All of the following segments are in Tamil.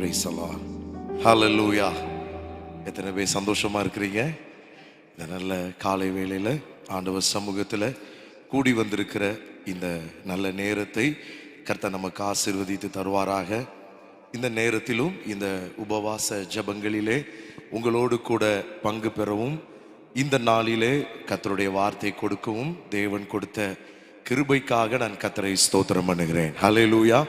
பிரைஸ் லூயா எத்தனை பேர் சந்தோஷமாக இருக்கிறீங்க? இந்த நல்ல காலை வேளையில் ஆண்டவர் சமூகத்தில் கூடி வந்திருக்கிற இந்த நல்ல நேரத்தை கர்த்தர் நமக்கு ஆசீர்வதித்து தருவாராக. இந்த நேரத்திலும் இந்த உபவாச ஜெபங்களிலே உங்களோடு கூட பங்கு பெறவும் இந்த நாளிலே கத்தருடைய வார்த்தை கொடுக்கவும் தேவன் கொடுத்த கிருபைக்காக நான் கத்தரை ஸ்தோத்திரம் பண்ணுகிறேன். ஹalleluya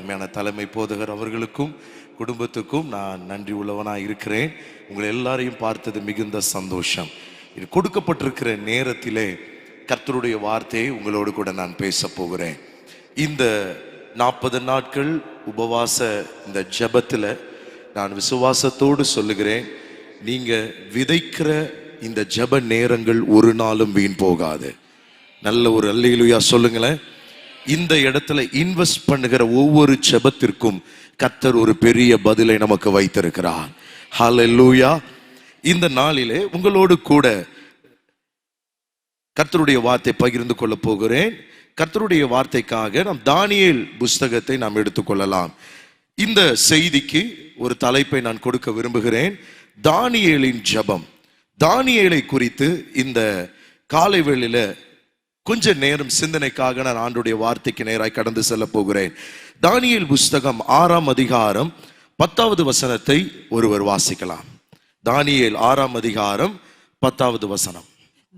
உண்மையான தலைமை போதகர் அவர்களுக்கும் குடும்பத்துக்கும் நான் நன்றி உள்ளவனாக இருக்கிறேன். உங்களை எல்லாரையும் பார்த்தது மிகுந்த சந்தோஷம். இது கொடுக்கப்பட்டிருக்கிற நேரத்திலே கர்த்தருடைய வார்த்தையை உங்களோடு கூட நான் பேச போகிறேன். இந்த நாற்பது நாட்கள் உபவாச இந்த ஜெபத்தில் நான் விசுவாசத்தோடு சொல்லுகிறேன் நீங்கள் விதைக்கிற இந்த ஜெப நேரங்கள் ஒரு நாளும் வீண் போகாது. நல்ல ஒரு அல்லையிலுயா சொல்லுங்களேன். இந்த இடத்துல இன்வெஸ்ட் பண்ணுகிற ஒவ்வொரு ஜெபத்திற்கும் கத்தர் ஒரு பெரிய பதிலை நமக்கு வைத்திருக்கிறார். ஹalleluya இந்த நாளிலே உங்களோடு கூட கர்த்தருடைய வார்த்தை பகிர்ந்து கொள்ள போகிறேன். கர்த்தருடைய வார்த்தைக்காக நாம் தானியேல் புஸ்தகத்தை நாம் எடுத்துக்கொள்ளலாம். இந்த செய்திக்கு ஒரு தலைப்பை நான் கொடுக்க விரும்புகிறேன். தானியலின் ஜெபம். தானியேலை குறித்து இந்த காலை வேளையில கொஞ்ச நேரம் சிந்தனைக்காக நான் ஆண்டுடைய வார்த்தைக்கு நேராய் கடந்து செல்ல போகிறேன். தானியல் புஸ்தகம் ஆறாம் அதிகாரம் பத்தாவது வசனத்தை ஒருவர் வாசிக்கலாம். தானியல் ஆறாம் அதிகாரம் பத்தாவது வசனம்.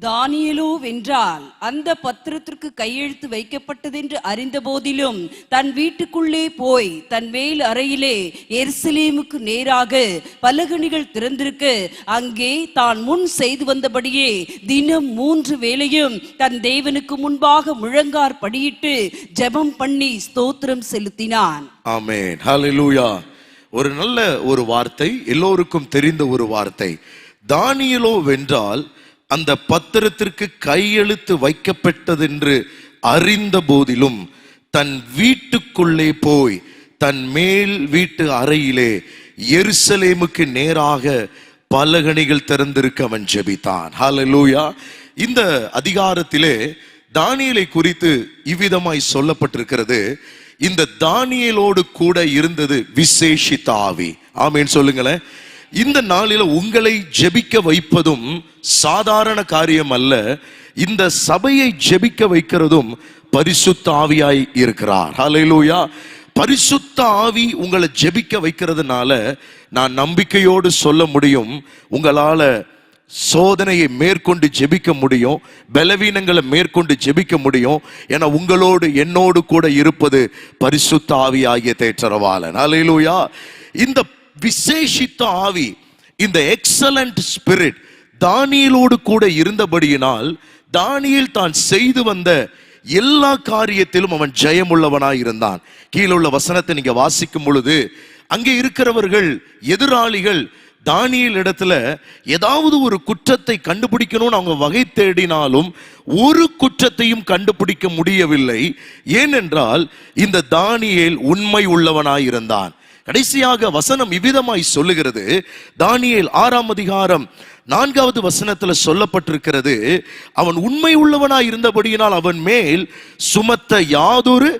தானியலோ வென்றால் அந்த பத்திரத்திற்கு கையெழுத்து வைக்கப்பட்டதென்று அறிந்த போதிலும் தன் வீட்டுக்குள்ளே போய் தன் மேல் அறையிலே எருசலேமுக்கு நேராக பலகணிகள் திறந்திருக்க அங்கே தான் முன் செய்து வந்தபடியே தினம் மூன்று வேளையும் தன் தேவனுக்கு முன்பாக முழங்கார் படியிட்டு ஜெபம் பண்ணி ஸ்தோத்திரம் செலுத்தினான். ஆமேன். ஹalleluya. ஒரு நல்ல ஒரு வார்த்தை எல்லோருக்கும் தெரிந்த ஒரு வார்த்தை. தானியலோ வென்றால் அந்த பத்திரத்திற்கு கையெழுத்து வைக்கப்பட்டதென்று அறிந்த போதிலும் தன் வீட்டுக்குள்ளே போய் தன் மேல் வீட்டு அறையிலே எருசலேமுக்கு நேராக பலகணிகள் திறந்திருக்க அவன் ஜெபித்தான். ஹலலூயா இந்த அதிகாரத்திலே தானியலை குறித்து இவ்விதமாய் சொல்லப்பட்டிருக்கிறது. இந்த தானியலோடு கூட இருந்தது விசேஷித்த ஆவி. ஆமேன்னு சொல்லுங்களேன். இந்த நாளில உங்களை ஜெபிக்க வைப்பதும் சாதாரண காரியம் அல்ல. இந்த சபையை ஜெபிக்க வைக்கிறதும் பரிசுத்த ஆவியாய் இருக்கிறார். ஹலையிலூயா பரிசுத்த ஆவி உங்களை ஜெபிக்க வைக்கிறதுனால நான் நம்பிக்கையோடு சொல்ல முடியும் உங்களால சோதனையை மேற்கொண்டு ஜெபிக்க முடியும் பலவீனங்களை மேற்கொண்டு ஜெபிக்க முடியும் என உங்களோடு என்னோடு கூட இருப்பது பரிசுத்த ஆவி ஆகிய தேற்றரவாளன். அலையிலூயா இந்த விசேஷித்த ஆவி இந்த எக்ஸலண்ட் ஸ்பிரிட் தானியலோடு கூட இருந்தபடியினால் தானியல் தான் செய்து வந்த எல்லா காரியத்திலும் அவன் ஜெயமுள்ளவனாய் இருந்தான். கீழே உள்ள வசனத்தை நீங்க வாசிக்கும் பொழுது அங்கே இருக்கிறவர்கள் எதிராளிகள் தானியல் இடத்துல ஏதாவது ஒரு குற்றத்தை கண்டுபிடிக்கணும்னு அவங்க வகை தேடினாலும் ஒரு குற்றத்தையும் கண்டுபிடிக்க முடியவில்லை. ஏனென்றால் இந்த தானியல் உண்மை உள்ளவனாயிருந்தான் கடைசியாக வசனம் இவ்விதமாய் சொல்லுகிறது. தானியேல் ஆறாம் அதிகாரம் நான்காவது வசனத்துல சொல்லப்பட்டிருக்கிறது அவன் உண்மை உள்ளவனாய் இருந்தபடியினால் அவன் மேல் சுமத்த யாதொரு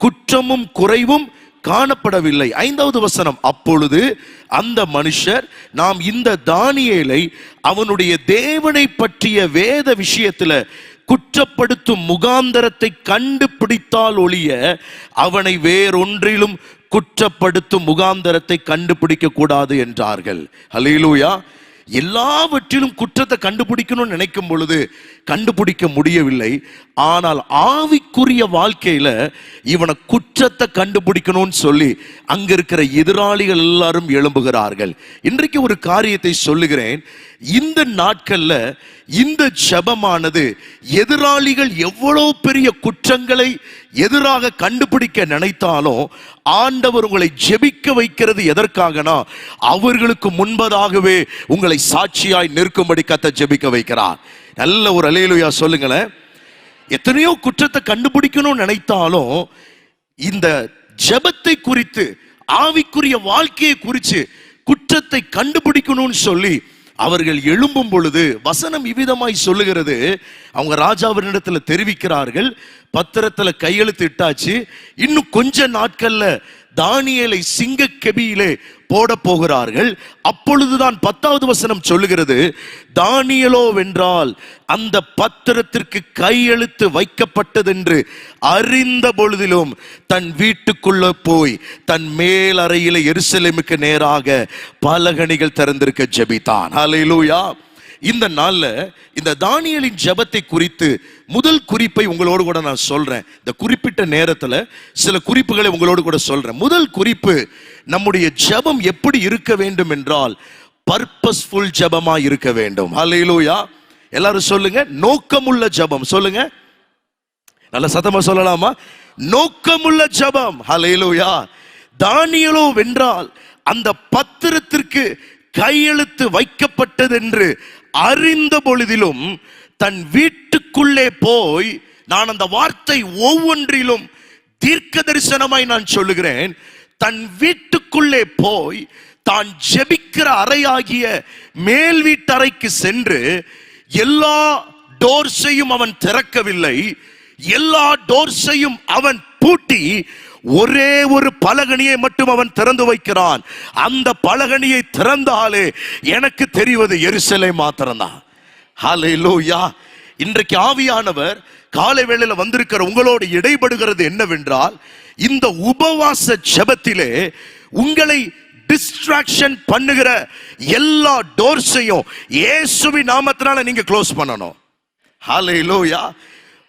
குற்றமும் குறைவும் காணப்படவில்லை. ஐந்தாவது வசனம் அப்பொழுது அந்த மனுஷர் நாம் இந்த தானியேலை அவனுடைய தேவனை பற்றிய வேத விஷயத்துல குற்றப்படுத்தும் முகாந்தரத்தை கண்டுபிடித்தால் ஒழிய அவனை வேறொன்றிலும் குற்றப்படுத்தும் முகாந்தரத்தை கண்டுபிடிக்க கூடாது என்றார்கள். ஹலீலூயா எல்லாவற்றிலும் குற்றத்தை கண்டுபிடிக்கணும்னு நினைக்கும் பொழுது கண்டுபிடிக்க முடியவில்லை. ஆனால் ஆவிக்குரிய வாழ்க்கையில இவனை குற்றத்தை கண்டுபிடிக்கணும்னு சொல்லி அங்க இருக்கிற எதிராளிகள் எல்லாரும் எழும்புகிறார்கள். இன்றைக்கு ஒரு காரியத்தை சொல்லுகிறேன். இந்த நாட்கள்ல இந்த ஜெபமானது எதிராளிகள் எவ்வளவு பெரிய குற்றங்களை எதிராக கண்டுபிடிக்க நினைத்தாலும் ஆண்டவர் உங்களை ஜெபிக்க வைக்கிறது எதற்காகனா அவர்களுக்கு முன்பதாகவே உங்களை சாட்சியாய் நிற்கும்படி கத்த ஜெபிக்க வைக்கிறார். நல்ல ஒரு அலையிலுயா சொல்லுங்களேன். எத்தனையோ குற்றத்தை கண்டுபிடிக்கணும்னு நினைத்தாலும் இந்த ஜெபத்தை குறித்து ஆவிக்குரிய வாழ்க்கையை குறித்து குற்றத்தை கண்டுபிடிக்கணும்னு சொல்லி அவர்கள் எழும்பும் பொழுது வசனம் இவ்விதமாய் சொல்லுகிறது. அவங்க ராஜாவினிடத்துல தெரிவிக்கிறார்கள். பத்திரத்துல கையெழுத்து இட்டாச்சு. இன்னும் கொஞ்ச நாட்கள்ல தானியலை சிங்க கெபியிலே போட போகிறார்கள். அப்பொழுதுதான் பத்தாவது வசனம் சொல்லுகிறது தானியலோ வென்றால் அந்த பத்திரத்திற்கு கையெழுத்து வைக்கப்பட்டதென்று அறிந்த பொழுதிலும் தன் வீட்டுக்குள்ள போய் தன் மேல் அறையில எருசலேமுக்கு நேராக பலகணிகள் திறந்திருக்க ஜெபித்தான். ஹalleluya. இந்த நாளில் இந்த தானியலின் ஜெபத்தை குறித்து முதல் குறிப்பை உங்களோடு கூட நான் சொல்றேன். இந்த குறிப்பிட்ட நேரத்தில் சில குறிப்புகளை உங்களோடு கூட சொல்றேன். முதல் குறிப்பு நம்முடைய ஜெபம் எப்படி இருக்க வேண்டும் என்றால் பர்பஸ்ஃபுல் ஜபமாக இருக்க வேண்டும். ஹலையிலூயா எல்லாரும் சொல்லுங்க நோக்கமுள்ள ஜெபம். சொல்லுங்க. நல்ல சத்தமா சொல்லலாமா? நோக்கமுள்ள ஜெபம். ஹலையிலூயா தானியலோ வென்றால் அந்த பத்திரத்திற்கு கையெழுத்து வைக்கப்பட்டதென்று அறிந்த பொழுதிலும் தன் வீட்டுக்குள்ளே போய் நான் அந்த வார்த்தை ஒவ்வொன்றிலும் தீர்க்க தரிசனமாய் நான் சொல்லுகிறேன். தன் வீட்டுக்குள்ளே போய் தான் ஜெபிக்கிற அறையாகிய மேல் வீட்டறைக்கு சென்று எல்லா டோர்ஸையும் அவன் திறக்கவில்லை. எல்லா டோர்ஸையும் அவன் பூட்டி ஒரே ஒரு பலகணியை மட்டும் அவன் திறந்து வைக்கிறான். அந்த பலகணியை திறந்தாலே எனக்கு தெரிவது எரிசலை மாத்திரம்தான். ஹalleluya. இன்றைக்கு ஆவியானவர் காலை வேளையில வந்திருக்கிற உங்களோடு இடைபடுகிறது என்னவென்றால் இந்த உபவாச ஜெபத்திலே உங்களை டிஸ்ட்ராக்ஷன் பண்ணுகிற எல்லா டோர்ஸையும் ஏசுவி நாமத்தினால நீங்க க்ளோஸ் பண்ணணும். ஹalleluya.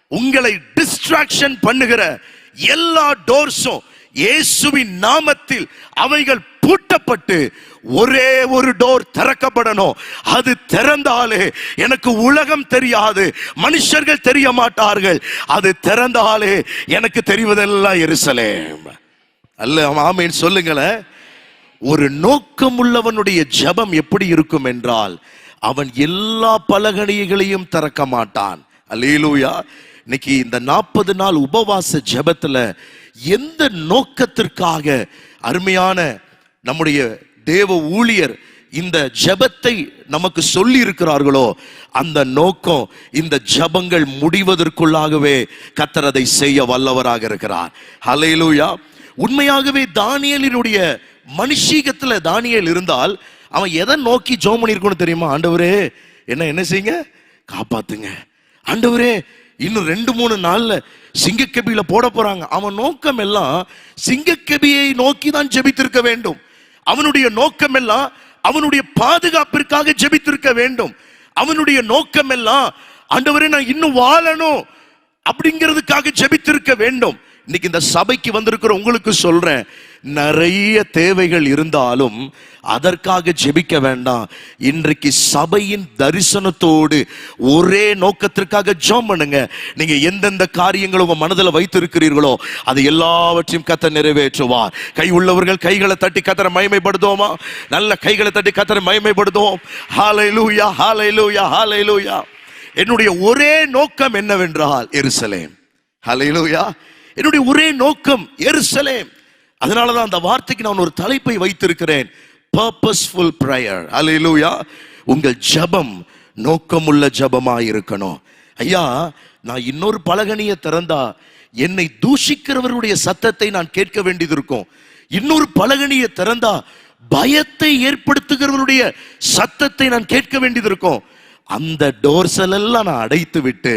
உங்களை டிஸ்ட்ராக்ஷன் பண்ணுகிற எல்லா டோர்ஸும் இயேசுவின் நாமத்தில் அவைகள் பூட்டப்பட்டு ஒரே ஒரு டோர் திறக்கப்படணும். அது திறந்தாலே எனக்கு உலகம் தெரியாது மனுஷர்கள் தெரிய மாட்டார்கள். அது திறந்தாலே எனக்கு தெரிவதெல்லாம் எருசலேம். அல்ல ஆமீன். சொல்லுங்களேன். ஒரு நோக்கம் உள்ளவனுடைய ஜெபம் எப்படி இருக்கும் என்றால் அவன் எல்லா பலகணிகளையும் திறக்க மாட்டான். அல்லேலூயா. இன்னைக்கு இந்த நாற்பது நாள் உபவாச ஜெபத்துல எந்த நோக்கத்திற்காக அருமையான நம்முடைய தேவ ஊழியர் இந்த ஜெபத்தை நமக்கு சொல்லி இருக்கிறார்களோ அந்த நோக்கம் இந்த ஜெபங்கள் முடிவதற்குள்ளாகவே கத்தர் அதை செய்ய வல்லவராக இருக்கிறார். ஹalleluya. உண்மையாகவே தானியலினுடைய மனுஷீகத்துல தானியல் இருந்தால் அவன் எதை நோக்கி ஜோம் பண்ணியிருக்கணும் தெரியுமா? ஆண்டவரே என்ன என்ன செய்யுங்க? காப்பாத்துங்க. ஆண்டவரே இன்னும் ரெண்டு மூணு நாள்ல சிங்கக்கபியில போட போறாங்க. அவன் நோக்கம் எல்லாம் சிங்கக்கபியை நோக்கி தான் ஜெபித்திருக்க வேண்டும். அவனுடைய நோக்கம் எல்லாம் அவனுடைய பாதுகாப்பிற்காக ஜெபித்திருக்க வேண்டும். அவனுடைய நோக்கம் எல்லாம் ஆண்டவரே நான் இன்னும் வாழணும் அப்படிங்கிறதுக்காக ஜெபித்திருக்க வேண்டும். இன்னைக்கு இந்த சபைக்கு வந்திருக்கிற உங்களுக்கு சொல்றேன். நிறைய தேவைகள் இருந்தாலும் அதற்காக ஜெபிக்க வேண்டாம். இன்றைக்கு சபையின் தரிசனத்தோடு ஒரே நோக்கத்திற்காக ஜோம் பண்ணுங்க. நீங்க எந்தெந்த காரியங்கள் உங்க மனதில் வைத்திருக்கிறீர்களோ அது எல்லாவற்றையும் கத்த நிறைவேற்றுவார். கை உள்ளவர்கள் கைகளை தட்டி கத்தரை மயமைப்படுத்துவோமா நல்ல கைகளை தட்டி கத்தரை மகிமைப்படுத்துவோம். ஹalleluya ஹalleluya ஹalleluya என்னுடைய ஒரே நோக்கம் என்னவென்றால் எருசலேம். ஹalleluya என்னுடைய ஒரே நோக்கம் எருசலேம். அதனால தான் அந்த வார்த்தைக்கு நான் ஒரு தலைப்பை வைத்திருக்கிறேன். பர்பஸ்ஃபுல் ப்ரேயர் ஹalleluya உங்கள் ஜெபம் நோக்கமுள்ள ஜபமாக இருக்கணும் ஐயா நான் இன்னொரு பலகனியை திறந்தா என்னை தூஷிக்கிறவருடைய சத்தத்தை நான் கேட்க வேண்டியது இருக்கும் இன்னொரு பலகனியை திறந்தா பயத்தை ஏற்படுத்துகிறவருடைய சத்தத்தை நான் கேட்க வேண்டியது இருக்கும் அந்த டோர்ஸ் எல்லாம் நான் அடைத்து விட்டு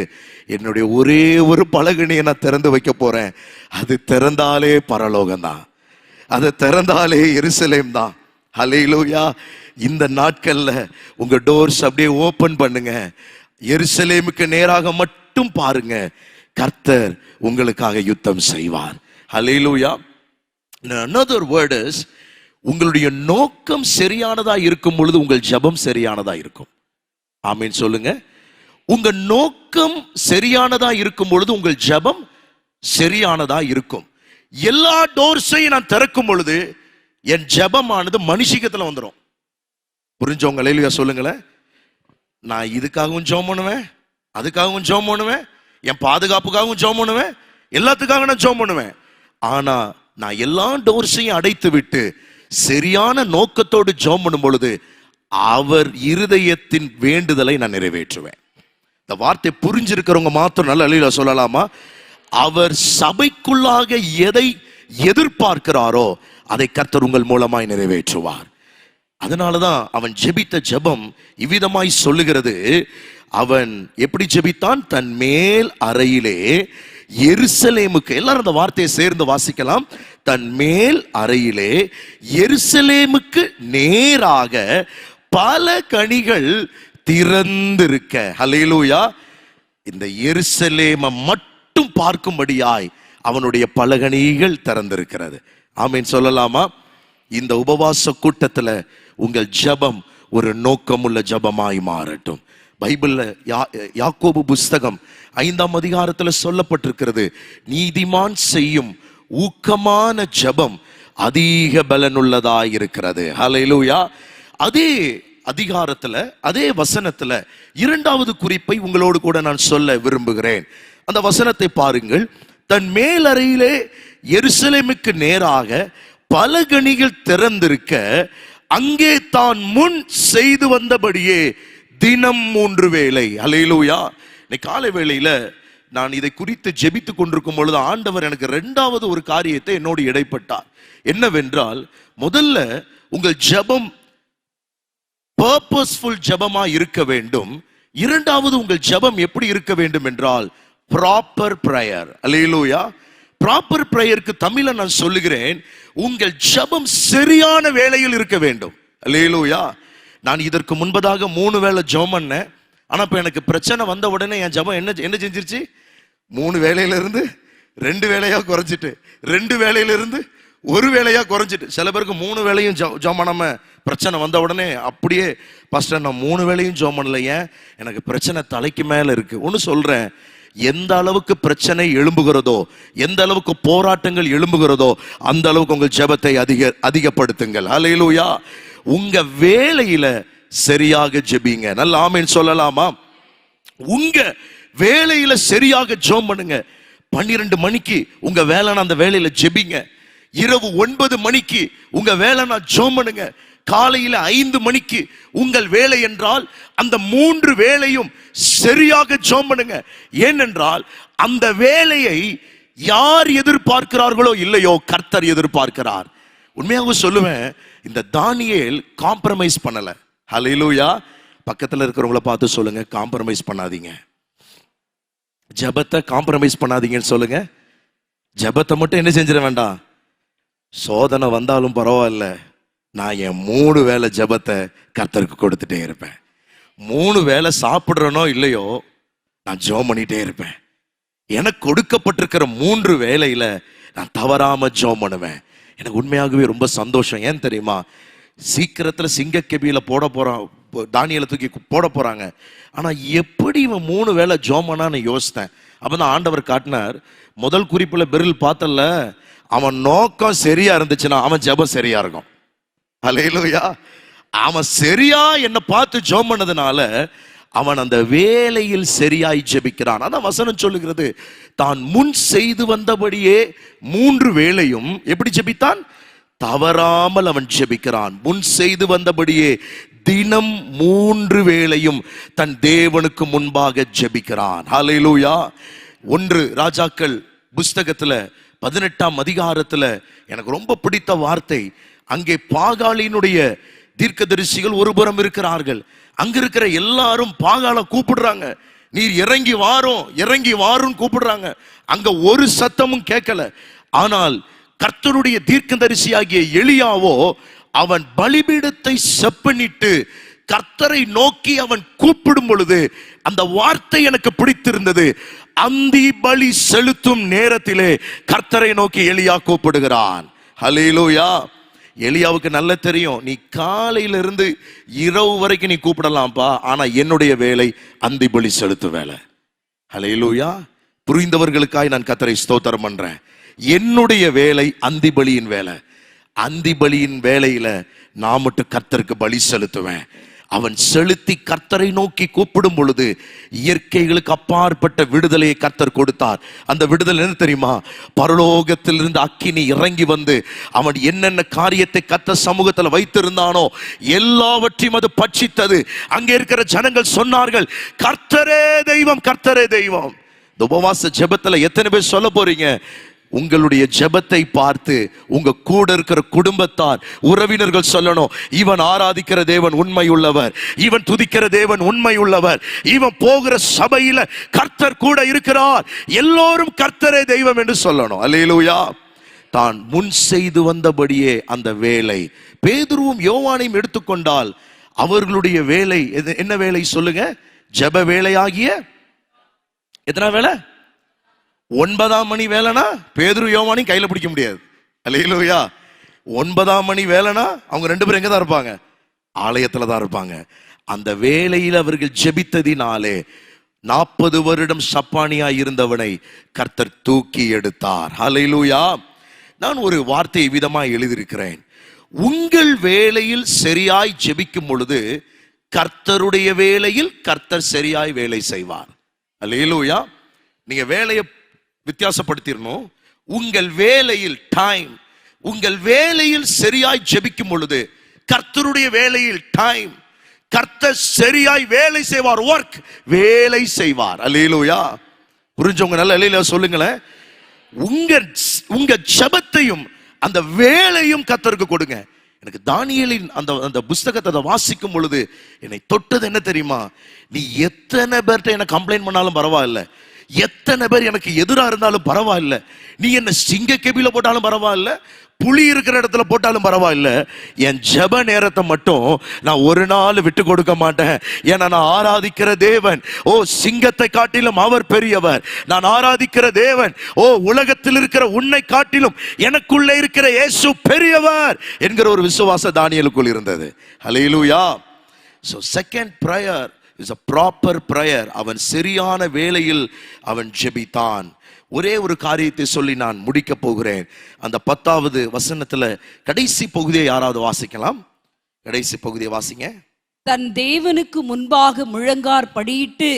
என்னுடைய ஒரே ஒரு பலகனியை நான் திறந்து வைக்க போறேன். அது திறந்தாலே பரலோகம் தான் அதை திறந்தாலே எருசலேம் தான். ஹalleluya. இந்த நாட்கள்ல உங்க டோர்ஸ் அப்படியே ஓபன் பண்ணுங்க. எருசலேமுக்கு நேராக மட்டும் பாருங்க. கர்த்தர் உங்களுக்காக யுத்தம் செய்வார். ஹalleluya. Another word is உங்களுடைய நோக்கம் சரியானதா இருக்கும் பொழுது உங்கள் ஜெபம் சரியானதா இருக்கும். ஆமீன் சொல்லுங்க. உங்க நோக்கம் சரியானதா இருக்கும் பொழுது உங்கள் ஜெபம் சரியானதா இருக்கும். எல்லா டோர்ஸையும் நான் திறக்கும் பொழுது என் ஜெபமானது மனுஷிகத்தில் வந்துடும் புரிஞ்சவங்க இல்லையா சொல்லுங்களேன். நான் இதுக்காகவும் ஜோம் பண்ணுவேன் அதுக்காகவும் ஜோம் பண்ணுவேன் என் பாதுகாப்புக்காகவும் ஜோம் பண்ணுவேன் எல்லாத்துக்காக நான் ஜோம் பண்ணுவேன். ஆனா நான் எல்லா டோர்ஸையும் அடைத்து விட்டு சரியான நோக்கத்தோடு ஜோம் பண்ணும் பொழுது அவர் இருதயத்தின் வேண்டுதலை நான் நிறைவேற்றுவேன். இந்த வார்த்தை புரிஞ்சிருக்கிறவங்க மாத்திரம் நல்ல அழியில சொல்லலாமா? அவர் சபைக்குள்ளாக எதை எதிர்பார்க்கிறாரோ அதை கர்த்தர் உங்கள் மூலமாய் நிறைவேற்றுவார். அதனாலதான் அவன் ஜெபித்த ஜெபம் இவ்விதமாய் சொல்லுகிறது. அவன் எப்படி ஜெபித்தான்? தன் மேல் அறையிலே எருசலேமுக்கு எல்லாரும் அந்த வார்த்தையை சேர்ந்து வாசிக்கலாம். தன் மேல் அறையிலே எருசலேமுக்கு நேராக பல கனிகள் திறந்திருக்க. ஹalleluya இந்த எருசலேமை மட்டும் பார்க்கும்படியாய் அவனுடைய பலகணிகள் திறந்திருக்கிறது. ஆமீன் சொல்லலாமா? இந்த உபவாச கூட்டத்துல உங்கள் ஜெபம் ஒரு நோக்கமுள்ள ஜெபமாய் மாறட்டும். பைபிள்ல யா- யாக்கோபு புஸ்தகம் ஐந்தாம் அதிகாரத்துல சொல்லப்பட்டிருக்கிறது நீதிமான் செய்யும் ஊக்கமான ஜெபம் அதிக பலனுள்ளதாக இருக்கிறது. ஹலையிலூயா அதே அதிகாரத்துல அதே வசனத்துல இரண்டாவது குறிப்பை உங்களோடு கூட நான் சொல்ல விரும்புகிறேன். அந்த வசனத்தை பாருங்கள். தன் மேலறையிலே எருசலேமுக்கு நேராக பல கணிகள் திறந்திருக்க அங்கே தான் முன் செய்து வந்தபடியே தினம் மூன்று வேளை. அலையிலூயா இன்னைக்கு காலை வேளையில நான் இதை குறித்து ஜெபித்துக் கொண்டிருக்கும் பொழுது ஆண்டவர் எனக்கு இரண்டாவது ஒரு காரியத்தை என்னோடு இடைப்பட்டார். என்னவென்றால் முதல்ல உங்கள் ஜெபம் பர்பஸ்ஃபுல் ஜெபமா இருக்க வேண்டும். இரண்டாவது உங்கள் ஜெபம் எப்படி இருக்க வேண்டும் என்றால் ப்ராப்பர் ப்ரேயர் அல்லேலூயா ப்ராப்பர் ப்ரேயருக்கு தமிழை நான் சொல்லுகிறேன். உங்கள் ஜெபம் சரியான வேலையில் இருக்க வேண்டும். அல்லேலூயா நான் இதற்கு முன்பதாக மூணு வேளை ஜபம் பண்ணேன். ஆனால் இப்போ எனக்கு பிரச்சனை வந்த உடனே என் ஜெபம் என்ன என்ன செஞ்சிருச்சு? மூணு வேலையிலிருந்து ரெண்டு வேலையாக குறைஞ்சிட்டு ரெண்டு வேலையிலிருந்து ஒரு வேலையாக குறைஞ்சிட்டு. சில பேருக்கு மூணு வேலையும் ஜெ- ஜெபம் பண்ணாமல் பிரச்சனை வந்த உடனே அப்படியே ஃபஸ்ட்டு நான் மூணு வேலையும் ஜோம் பண்ணல ஏன் எனக்கு பிரச்சனை தலைக்கு மேலே இருக்குது ஒன்று சொல்கிறேன் எந்த அளவுக்கு பிரச்சனை எழும்புகிறதோ எந்த அளவுக்கு போராட்டங்கள் எழும்புகிறதோ அந்த அளவுக்கு உங்கள் ஜெபத்தை அதிக அதிகப்படுத்துங்கள். அலையிலூயா உங்க வேலையில சரியாக ஜெபிங்க. நல்ல ஆமீன் சொல்லலாமா? உங்க வேலையில சரியாக ஜோம் பண்ணுங்க. பன்னிரண்டு மணிக்கு உங்க வேலைனா அந்த வேலையில ஜெபிங்க. இரவு ஒன்பது மணிக்கு உங்க வேலைனா ஜோம் பண்ணுங்க. காலையில் ஐந்து மணிக்கு உங்கள் வேலை என்றால் அந்த மூன்று வேலையும் சரியாக ஜோம் பண்ணுங்க. ஏனென்றால் அந்த வேலையை யார் எதிர்பார்க்கிறார்களோ இல்லையோ கர்த்தர் எதிர்பார்க்கிறார். உண்மையாக சொல்லுவேன் இந்த தானியேல் காம்ப்ரமைஸ் பண்ணல. ஹலையிலூயா பக்கத்தில் இருக்கிறவங்கள பார்த்து சொல்லுங்க காம்ப்ரமைஸ் பண்ணாதீங்க. ஜெபத்தை காம்ப்ரமைஸ் பண்ணாதீங்கன்னு சொல்லுங்க. ஜெபத்தை மட்டும் என்ன செஞ்சிட வேண்டாம். சோதனை வந்தாலும் பரவாயில்ல. நான் என் மூணு வேளை ஜெபத்தை கர்த்தருக்கு கொடுத்துட்டே இருப்பேன். மூணு வேளை சாப்பிட்றனோ இல்லையோ நான் ஜெபம் பண்ணிட்டே இருப்பேன். எனக்கு கொடுக்கப்பட்டிருக்கிற மூன்று வேலையில நான் தவறாம ஜோம் பண்ணுவேன். எனக்கு உண்மையாகவே ரொம்ப சந்தோஷம். ஏன் தெரியுமா? சீக்கிரத்தில் சிங்கக்கெபியில் போட போகிறான் தானியலை தூக்கி போட போகிறாங்க ஆனால் எப்படி இவன் மூணு வேளை ஜோமனான்னு யோசித்தேன் யோசித்தேன். அப்பதான் ஆண்டவர் காட்டினார் முதல் குறிப்பில் பெரில் பார்த்தல அவன் நோக்கம் சரியாக இருந்துச்சுன்னா அவன் ஜெபம் சரியாக இருக்கும். அலையிலுயா அவன் சரியா என்னை பார்த்து ஜோம் பண்ணதுனால அவன் அந்த வேலையில் சரியாய் ஜெபிக்கிறான். அதான் வசனம் சொல்லுகிறது. தான் முன் செய்து வந்தபடியே மூன்று வேலையும் எப்படி ஜெபித்தான்? தவறாமல் அவன் ஜெபிக்கிறான். முன் செய்து வந்தபடியே தினம் மூன்று வேளையும் தன் தேவனுக்கு முன்பாக ஜெபிக்கிறான். ஹலையிலூயா ஒன்று ராஜாக்கள் புஸ்தகத்துல பதினெட்டாம் அதிகாரத்துல எனக்கு ரொம்ப பிடித்த வார்த்தை. அங்கே பாகாலினுடைய தீர்க்கதரிசிகள் ஒருபுறம் இருக்கிறார்கள். அங்க இருக்கிற எல்லாரும் பாகால கூப்பிடுறாங்க. நீர் இறங்கி வாரும் இறங்கி வாரும் கூப்பிடுறாங்க. அங்க ஒரு சத்தமும் கேட்கல. ஆனால் கர்த்தருடைய தீர்க்கதரிசியாகிய எளியாவோ அவன் பலிபீடத்தை செப்பனிட்டு கர்த்தரை நோக்கி அவன் கூப்பிடும் பொழுது அந்த வார்த்தை எனக்கு பிடித்திருந்தது. அந்தி பலி செலுத்தும் நேரத்திலே கர்த்தரை நோக்கி எளியா கூப்பிடுகிறான். ஹalleluya. எலியாவுக்கு நல்ல தெரியும். நீ காலையில இருந்து இரவு வரைக்கும் நீ கூப்பிடலாம்ப்பா. ஆனா என்னுடைய வேலை அந்தி பலி செலுத்து வேலை. ஹலையிலூயா புரிந்தவர்களுக்காய் நான் கத்தரை ஸ்தோத்திரம் பண்றேன். என்னுடைய வேலை அந்தி பலியின் வேலை. அந்தி பலியின் வேலையில நான் மட்டும் கத்தருக்கு பலி செலுத்துவேன். அவன் செலுத்தி கர்த்தரை நோக்கி கூப்பிடும் பொழுது இயற்கைகளுக்கு அப்பாற்பட்ட விடுதலையை கர்த்தர் கொடுத்தார். அந்த விடுதலை என்ன தெரியுமா? பரலோகத்திலிருந்து அக்கினி இறங்கி வந்து அவன் என்னென்ன காரியத்தை கத்த சமூகத்தில் வைத்திருந்தானோ எல்லாவற்றையும் அது பட்சித்தது. அங்கே இருக்கிற ஜனங்கள் சொன்னார்கள் கர்த்தரே தெய்வம் கர்த்தரே தெய்வம். இந்த உபவாச ஜெபத்தில் எத்தனை பேர் சொல்ல போறீங்க? உங்களுடைய ஜெபத்தை பார்த்து உங்க கூட இருக்கிற குடும்பத்தார் உறவினர்கள் சொல்லணும் இவன் ஆராதிக்கிற தேவன் உண்மை உள்ளவர் இவன் துதிக்கிற தேவன் உண்மை உள்ளவர் இவன் போகிற சபையில கர்த்தர் கூட இருக்கிறார் எல்லோரும் கர்த்தரே தெய்வம் என்று சொல்லணும். அல்லேலூயா. தான் முன் செய்து வந்தபடியே அந்த வேலை. பேதுருவும் யோவானையும் எடுத்துக்கொண்டால் அவர்களுடைய வேலை எது- என்ன வேலை சொல்லுங்க? ஜெப வேலையாகிய எத்தனை வேலை? ஒன்பதாம் மணி வேலைனா பேதுரு யோவானையும் கையில் பிடிக்க முடியாது. அல்லையிலோயா ஒன்பதாம் மணி வேலைனா அவங்க ரெண்டு பேரும் எங்கே தான் இருப்பாங்க? ஆலயத்தில் தான் இருப்பாங்க. அந்த வேலையில் அவர்கள் ஜெபித்ததினாலே நாற்பது வருடம் சப்பானியா இருந்தவனை கர்த்தர் தூக்கி எடுத்தார். ஹalleluya நான் ஒரு வார்த்தை விதமாக எழுதியிருக்கிறேன். உங்கள் வேலையில் சரியாய் ஜெபிக்கும் பொழுது கர்த்தருடைய வேலையில் கர்த்தர் சரியாய் வேலை செய்வார். அல்லையிலூயா நீங்கள் வேலையை வித்தியாசப்படுத்திடணும் உங்கள் வேலையில் டைம் உங்கள் வேலையில் சரியாய் ஜெபிக்கும் பொழுது கர்த்தருடைய வேலையில் டைம் கர்த்தர் சரியாய் வேலை செய்வார் ஒர்க் வேலை செய்வார். அலையிலோயா புரிஞ்சவங்க நல்ல அலையில சொல்லுங்களேன். உங்க உங்க ஜெபத்தையும் அந்த வேலையும் கர்த்தருக்கு கொடுங்க. எனக்கு தானியலின் அந்த அந்த புஸ்தகத்தை அதை வாசிக்கும் பொழுது என்னை தொட்டது என்ன தெரியுமா? நீ எத்தனை பேர்கிட்ட என்ன கம்ப்ளைண்ட் பண்ணாலும் பரவாயில்ல. எத்தனை பேர் எனக்கு எதிராக இருந்தாலும் பரவாயில்ல. நீ என்ன சிங்க கெபியில் போட்டாலும் பரவாயில்ல புலி இருக்கிற இடத்துல போட்டாலும் பரவாயில்ல. என் ஜெப நேரத்தை மட்டும் நான் ஒரு நாள் விட்டு கொடுக்க மாட்டேன். ஏன்னா நான் ஆராதிக்கிற தேவன். ஓ சிங்கத்தை காட்டிலும் அவர் பெரியவர். நான் ஆராதிக்கிற தேவன். ஓ உலகத்தில் இருக்கிற உன்னை காட்டிலும் எனக்குள்ளே இருக்கிற இயேசு பெரியவர் என்கிற ஒரு விசுவாச தானியலுக்குள் இருந்தது. Hallelujah so second prayer is a proper prayer அவன் சரியான வேளையில் அவன் ஜெபித்தான். ஒரே ஒரு காரியத்தை சொல்லி நான் முடிக்க போகிறேன். அந்த பத்தாவது வசனத்துல கடைசி பகுதியை யாராவது வாசிக்கலாம்? கடைசி பகுதியை வாசிங்க. தன் தேவனுக்கு முன்பாக முழங்கார் படியிட்டு.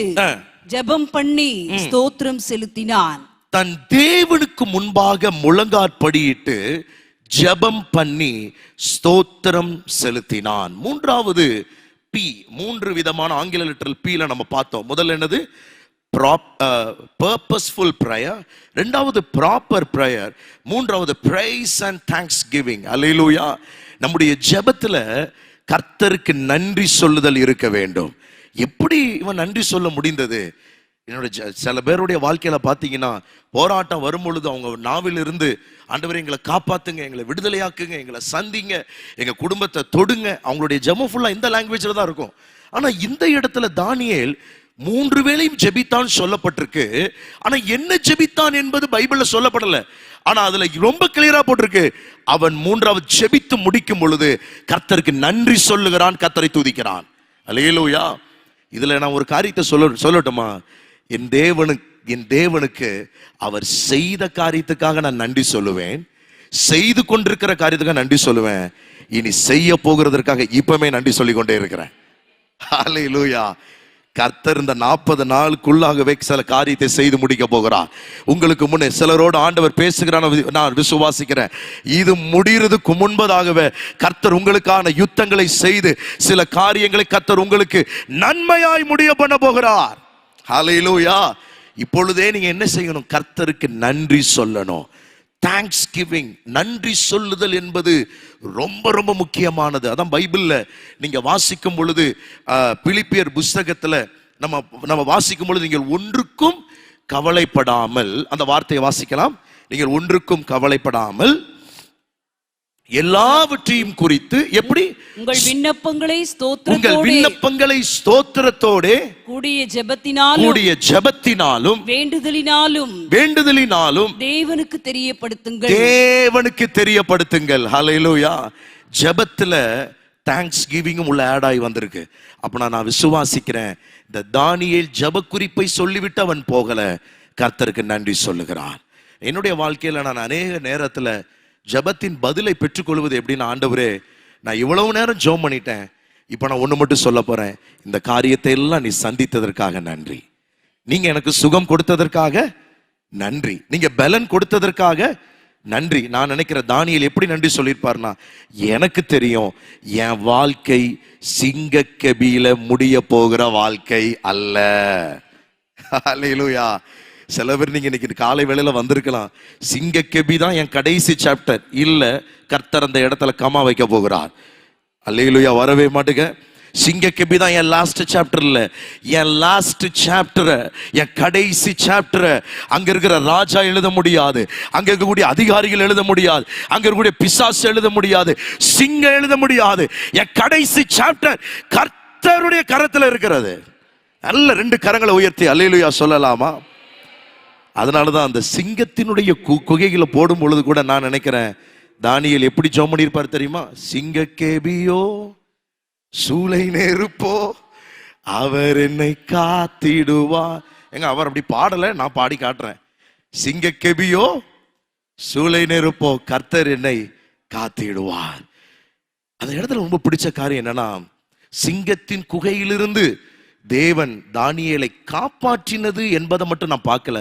ஜெபம் பண்ணி ஸ்தோத்திரம் செலுத்தினான். தன் தேவனுக்கு முன்பாக முழங்காற்படியிட்டு ஜெபம் பண்ணி ஸ்தோத்திரம் செலுத்தினான். மூன்றாவது பி மூன்று விதமான ஆங்கில லிட்டரல் பீல நம்ம பார்த்தோம். முதல்ல என்னது? பர்பஸ்ஃபுல் ப்ரேயர் ரெண்டாவது ப்ராப்பர் ப்ரேயர் மூன்றாவது ப்ரைஸ் அண்ட் தேங்க்ஸ் கிவிங் அலையிலூயா நம்முடைய ஜெபத்துல கர்த்தருக்கு நன்றி சொல்லுதல் இருக்க வேண்டும். எப்படி இவன் நன்றி சொல்ல முடிந்தது? என்னோட ஜ- சில பேருடைய வாழ்க்கையில பாத்தீங்கன்னா போராட்டம் வரும் பொழுது அவங்க நாவில் இருந்து எங்களை காப்பாத்துங்க எங்களை விடுதலையாக்குங்க எங்களை சந்திங்க எங்க குடும்பத்தை தொடுங்க. அவங்களுடைய ஜெபம் ஃபுல்லா இந்த லாங்குவேஜ்ல தான் இருக்கும். ஆனா இந்த இடத்துல தானியல் மூன்று வேளையும் ஜெபித்தான் சொல்லப்பட்டிருக்கு. ஆனா என்ன ஜெபித்தான் என்பது பைபிள்ல சொல்லப்படல. ஆனா அதுல ரொம்ப கிளியரா போட்டிருக்கு. அவன் மூன்றாவது ஜெபித்து முடிக்கும் பொழுது கர்த்தருக்கு நன்றி சொல்லுகிறான் கர்த்தரை துதிக்கிறான். அலையலோயா இதுல நான் ஒரு காரியத்தை சொல்ல சொல்லட்டுமா? என் தேவனுக்கு என் தேவனுக்கு அவர் செய்த காரியத்துக்காக நான் நன்றி சொல்லுவேன். செய்து கொண்டிருக்கிற காரியத்துக்காக நன்றி சொல்லுவேன். இனி செய்ய போகிறதற்காக இப்பவுமே நன்றி சொல்லிக்கொண்டே இருக்கிறேன். லூயா கர்த்தர் இந்த நாற்பது நாளுக்குள்ளாகவே சில காரியத்தை செய்து முடிக்க போகிறார். உங்களுக்கு முன்னே சிலரோடு ஆண்டவர் பேசுகிறான நான் விசுவாசிக்கிறேன். இது முடிகிறதுக்கு முன்பதாகவே கர்த்தர் உங்களுக்கான யுத்தங்களை செய்து சில காரியங்களை கர்த்தர் உங்களுக்கு நன்மையாய் முடிய பண்ண போகிறார். ஹalleluya இப்பொழுதே நீங்க என்ன செய்யணும்? கர்த்தருக்கு நன்றி சொல்லணும். தேங்க்ஸ் கிவிங் நன்றி சொல்லுதல் என்பது ரொம்ப ரொம்ப முக்கியமானது. அதான் பைபிள்ல நீங்க வாசிக்கும் பொழுது பிலிப்பியர் புஸ்தகத்துல நம்ம நம்ம வாசிக்கும் பொழுது நீங்கள் ஒன்றுக்கும் கவலைப்படாமல் அந்த வார்த்தையை வாசிக்கலாம். நீங்கள் ஒன்றுக்கும் கவலைப்படாமல் எல்லாவற்றையும் குறித்து எப்படி? உங்கள் விண்ணப்பங்களை உங்கள் விண்ணப்பங்களை ஸ்தோத்திரத்தோடே கூடிய ஜெபத்தினாலும் கூடிய ஜெபத்தினாலும் வேண்டுதலினாலும் வேண்டுதலினாலும் தேவனுக்கு தெரியப்படுத்துங்கள். தேவனுக்கு தெரியப்படுத்துங்கள். ஹalleluya ஜெபத்துல தேங்க்ஸ் கிவிங்கும் உள்ள ஆட் ஆகி வந்திருக்கு. அப்ப நான் விசுவாசிக்கிறேன். இந்த தானியேல் ஜெப குறிப்பை சொல்லிவிட்டு அவன் போகல. கர்த்தருக்கு நன்றி சொல்லுகிறான் என்னுடைய வாழ்க்கையில நான் அநேக நேரத்துல ஜெபத்தின் பதிலை பெற்றுக்கொள்வது எப்படின்னு ஆண்டவரே நான் இவ்வளவு நேரம் ஜெபம் பண்ணிட்டேன். இப்போ நான் ஒன்று மட்டும் சொல்ல போகிறேன் இந்த காரியத்தை எல்லாம் நீ சந்தித்ததற்காக நன்றி. நீங்கள் எனக்கு சுகம் கொடுத்ததற்காக நன்றி. நீங்கள் பலன் கொடுத்ததற்காக நன்றி. நான் நினைக்கிற தானியல் எப்படி நன்றி சொல்லியிருப்பார்னா எனக்கு தெரியும் என் வாழ்க்கை சிங்கக்கபியில முடிய போகிற வாழ்க்கை அல்ல. அல்லேலூயா சில பேர் நீங்கள் இன்னைக்கு காலை வேளையில வந்திருக்கலாம். சிங்க கெபி தான் என் கடைசி சாப்டர் இல்லை கர்த்தர் அந்த இடத்துல கமா வைக்க போகிறார். அல்லேலூயா வரவே மாட்டேங்க. சிங்க கெபி தான் என் லாஸ்ட் சாப்டர்ல என் லாஸ்ட் சாப்டர் என் கடைசி சாப்டர் அங்க இருக்கிற ராஜா எழுத முடியாது. அங்க இருக்கக்கூடிய அதிகாரிகள் எழுத முடியாது. அங்க இருக்கக்கூடிய பிசாசு எழுத முடியாது. சிங்க எழுத முடியாது. என் கடைசி சாப்டர் கர்த்தருடைய கரத்துல இருக்கிறது. நல்ல ரெண்டு கரங்களை உயர்த்தி அல்லேலூயா சொல்லலாமா? அதனால தான் அந்த சிங்கத்தினுடைய கு குகைகளை போடும் பொழுது கூட நான் நினைக்கிறேன் தானியல் எப்படி ஜோம் பண்ணியிருப்பார் தெரியுமா? சிங்க கேபியோ சூளை நெருப்போ அவர் என்னை காத்திடுவா எங்க அவர் அப்படி பாடல நான் பாடி காட்டுறேன். சிங்க கெபியோ சூளை நெருப்போ கர்த்தர் என்னை காத்திடுவார். அந்த இடத்துல ரொம்ப பிடிச்ச காரியம் என்னன்னா சிங்கத்தின் குகையிலிருந்து தேவன் தானியலை காப்பாற்றினது என்பதை மட்டும் நான் பார்க்கல.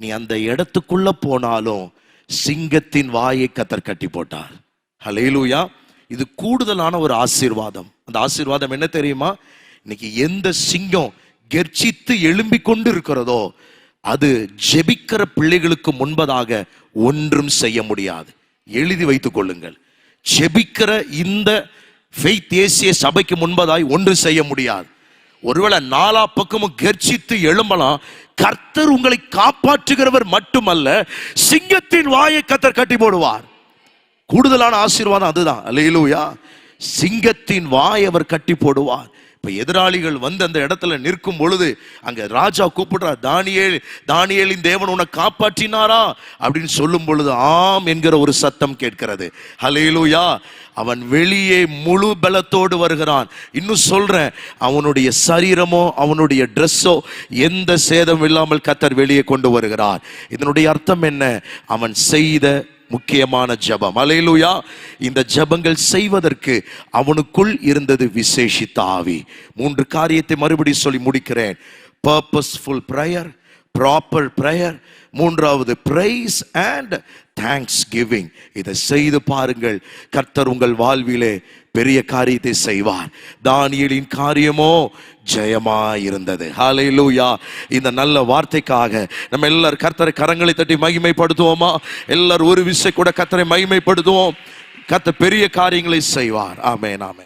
நீ அந்த இடத்துக்குள்ள போனாலும் சிங்கத்தின் வாயை கத்தர் கட்டி போட்டார். ஹலேலூயா இது கூடுதலான ஒரு ஆசீர்வாதம். அந்த ஆசீர்வாதம் என்ன தெரியுமா? இன்னைக்கு எந்த சிங்கம் கெர்ச்சித்து எழும்பிக் கொண்டு இருக்கிறதோ அது ஜெபிக்கிற பிள்ளைகளுக்கு முன்பதாக ஒன்றும் செய்ய முடியாது. எழுதி வைத்துக் கொள்ளுங்கள். ஜெபிக்கிற இந்த ஃபெய்த் தேசிய சபைக்கு முன்பதாய் ஒன்றும் செய்ய முடியாது. ஒருவேளை நாலா பக்கமும் கர்ச்சித்து எழும்பலாம். கர்த்தர் உங்களை காப்பாற்றுகிறவர் மட்டுமல்ல சிங்கத்தின் வாயை கத்தர் கட்டி போடுவார். கூடுதலான ஆசீர்வாதம் அதுதான். அல்லேலூயா சிங்கத்தின் வாய் அவர் கட்டி போடுவார். இப்ப எதிராளிகள் வந்து அந்த இடத்துல நிற்கும் பொழுது அங்க ராஜா கூப்பிடுறார் தானியேல் தானியலின் தேவன் உன்னை காப்பாற்றினாரா? அப்படின்னு சொல்லும் பொழுது ஆம் என்கிற ஒரு சத்தம் கேட்கிறது. ஹலேலூயா அவன் வெளியே முழு பலத்தோடு வருகிறான். இன்னும் சொல்றேன் அவனுடைய சரீரமோ அவனுடைய ட்ரெஸ்ஸோ எந்த சேதம் இல்லாமல் கத்தர் வெளியே கொண்டு வருகிறார். இதனுடைய அர்த்தம் என்ன? அவன் செய்த முக்கியமான ஜபம். அலையிலுயா இந்த ஜெபங்கள் செய்வதற்கு அவனுக்குள் இருந்தது விசேஷித்த ஆவி. மூன்று காரியத்தை மறுபடி சொல்லி முடிக்கிறேன். பர்பஸ்ஃபுல் ப்ரேயர் ப்ராப்பர் ப்ரேயர் மூன்றாவது பிரைஸ் அண்ட் தேங்க்ஸ் கிவிங் இதை செய்து பாருங்கள். கர்த்தர் உங்கள் வாழ்விலே பெரிய காரியத்தை செய்வார் தானியலின் காரியமோ ஜெயமா இருந்தது ஹalleluya. இந்த நல்ல வார்த்தைக்காக நம்ம எல்லாரும் கர்த்தரை கரங்களை தட்டி மகிமைப்படுத்துவோமா? எல்லாரும் ஒரு விசை கூட கர்த்தரை மகிமைப்படுத்துவோம். கர்த்தர் பெரிய காரியங்களை செய்வார். ஆமே நாமே